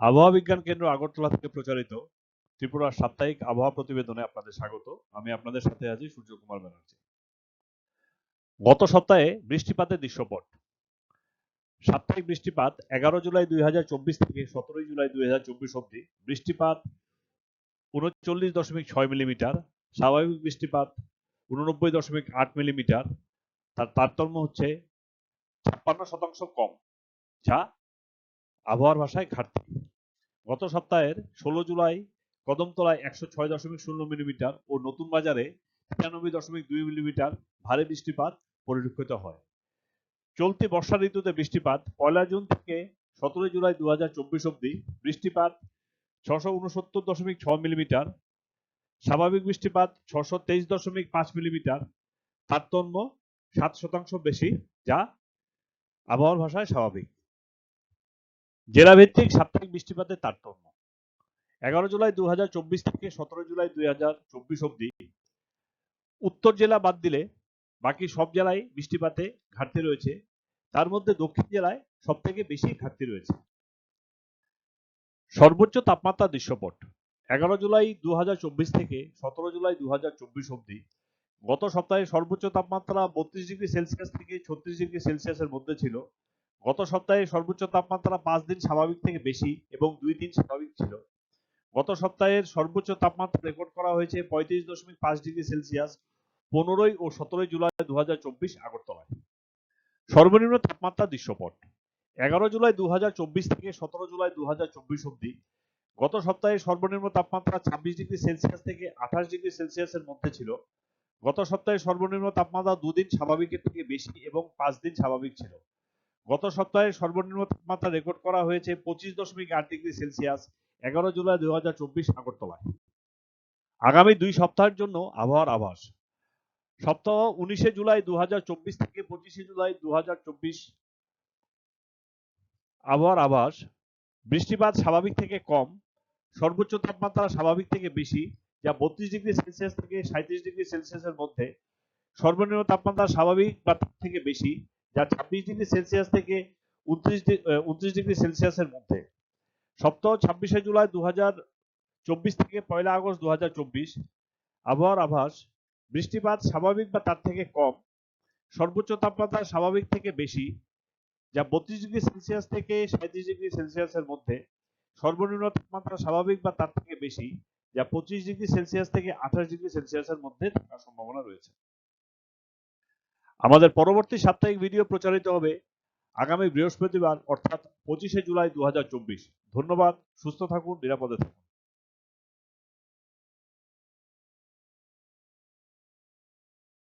আবহাওয়া বিজ্ঞান কেন্দ্র আগরতলা থেকে প্রচারিত ত্রিপুরার সাপ্তাহিক আবহাওয়া প্রতিবেদনে আপনাদের স্বাগত। আমি আপনাদের সাথে আছি সূর্যকুমার ব্যানার্জি। গত সপ্তাহে বৃষ্টিপাতের দৃশ্যপট। সাপ্তাহিক বৃষ্টিপাত এগারো জুলাই দুই হাজার চব্বিশ থেকে সতেরোই জুলাই দুই অব্দি বৃষ্টিপাত উনচল্লিশ দশমিক ছয় মিলিমিটার, স্বাভাবিক বৃষ্টিপাত উননব্বই দশমিক আট মিলিমিটার। তার তারতম্য হচ্ছে ছাপ্পান্ন শতাংশ কম, যা আবহাওয়ার ভাষায় ঘাটতি। গত সপ্তাহের ষোলো জুলাই কদমতলায় একশো ছয় দশমিক শূন্য মিলিমিটার ও নতুন বাজারে তিরানব্বই দশমিক দুই মিলিমিটার ভারী বৃষ্টিপাত পরিলক্ষিত হয়। চলতি বর্ষা ঋতুতে বৃষ্টিপাত পয়লা জুন থেকে সতেরোই জুলাই দু হাজার চব্বিশ অব্দি বৃষ্টিপাত ছশো উনসত্তর দশমিক ছ মিলিমিটার, স্বাভাবিক বৃষ্টিপাত ছশো তেইশ দশমিক পাঁচ মিলিমিটার, তারতম্য সাত শতাংশ বেশি, যা আবহাওয়ার ভাষায় স্বাভাবিক। জেলাভিত্তিক সাপ্তাহিক বৃষ্টিপাতের তারতম্য। এগারো জুলাই দু হাজার চব্বিশ থেকে সতেরো জুলাই দুই অব্দি উত্তর জেলা বাদ দিলে বাকি সব জেলায় বৃষ্টিপাতে ঘাটতি রয়েছে। তার মধ্যে দক্ষিণ জেলায় সব থেকে বেশি ঘাটতি রয়েছে। সর্বোচ্চ তাপমাত্রা দৃশ্যপট। এগারো জুলাই দু হাজার চব্বিশ থেকে সতেরো জুলাই দু অব্দি গত সপ্তাহে সর্বোচ্চ তাপমাত্রা বত্রিশ ডিগ্রি সেলসিয়াস থেকে ছত্রিশ ডিগ্রি সেলসিয়াসের মধ্যে ছিল। গত সপ্তাহে সর্বোচ্চ তাপমাত্রা পাঁচ দিন স্বাভাবিক থেকে বেশি এবং দুই দিন স্বাভাবিক ছিল। গত সপ্তাহের সর্বোচ্চ তাপমাত্রা রেকর্ড করা হয়েছে পঁয়ত্রিশ দশমিক পাঁচ ডিগ্রি সেলসিয়াস পনেরোই ও সতেরোই জুলাই দু আগরতলায়। সর্বনিম্ন তাপমাত্রা দৃশ্যপট। এগারো জুলাই দু হাজার চব্বিশ থেকে সতেরো জুলাই দু অব্দি গত সপ্তাহে সর্বনিম্ন তাপমাত্রা ছাব্বিশ ডিগ্রি সেলসিয়াস থেকে আঠাশ ডিগ্রি সেলসিয়াসের মধ্যে ছিল। গত সপ্তাহে সর্বনিম্ন তাপমাত্রা দুদিন স্বাভাবিকের থেকে বেশি এবং পাঁচ দিন স্বাভাবিক ছিল। গত সপ্তাহে সর্বনিম্ন তাপমাত্রা রেকর্ড করা হয়েছে পঁচিশ দশমিক আট ডিগ্রি সেলসিয়াস, এগারো জুলাই দু আগরতলায়। আগামী দুই সপ্তাহের জন্য আবহাওয়ার আভাস। সপ্তাহ উনিশে জুলাই দু থেকে পঁচিশে জুলাই দু আবহাওয়ার আভাস। বৃষ্টিপাত স্বাভাবিক থেকে কম, সর্বোচ্চ তাপমাত্রা স্বাভাবিক থেকে বেশি, যা বত্রিশ ডিগ্রি সেলসিয়াস থেকে সাঁত্রিশ ডিগ্রি সেলসিয়াসের মধ্যে। সর্বনিম্ন তাপমাত্রা স্বাভাবিক বা থেকে বেশি যা ছাব্বিশ ডিগ্রি সেলসিয়াস থেকে উনত্রিশ উনত্রিশ ডিগ্রি সেলসিয়াসের মধ্যে। সপ্তাহ ছাব্বিশে জুলাই দু চব্বিশ থেকে পয়লা আগস্ট দু আবহাওয়ার আভাস, বৃষ্টিপাত স্বাভাবিক বা তার থেকে কম, সর্বোচ্চ তাপমাত্রা স্বাভাবিক থেকে বেশি, যা বত্রিশ ডিগ্রি সেলসিয়াস থেকে সাঁত্রিশ ডিগ্রি সেলসিয়াসের মধ্যে, সর্বনিম্ন তাপমাত্রা স্বাভাবিক বা তার থেকে বেশি, যা পঁচিশ ডিগ্রি সেলসিয়াস থেকে আঠাশ ডিগ্রি সেলসিয়াসের মধ্যে থাকার সম্ভাবনা রয়েছে। আমাদের পরবর্তী সাপ্তাহিক ভিডিও প্রচারিত হবে আগামী বৃহস্পতিবার, অর্থাৎ পঁচিশে জুলাই দু হাজার চব্বিশ। ধন্যবাদ, সুস্থ থাকুন, নিরাপদে থাকুন।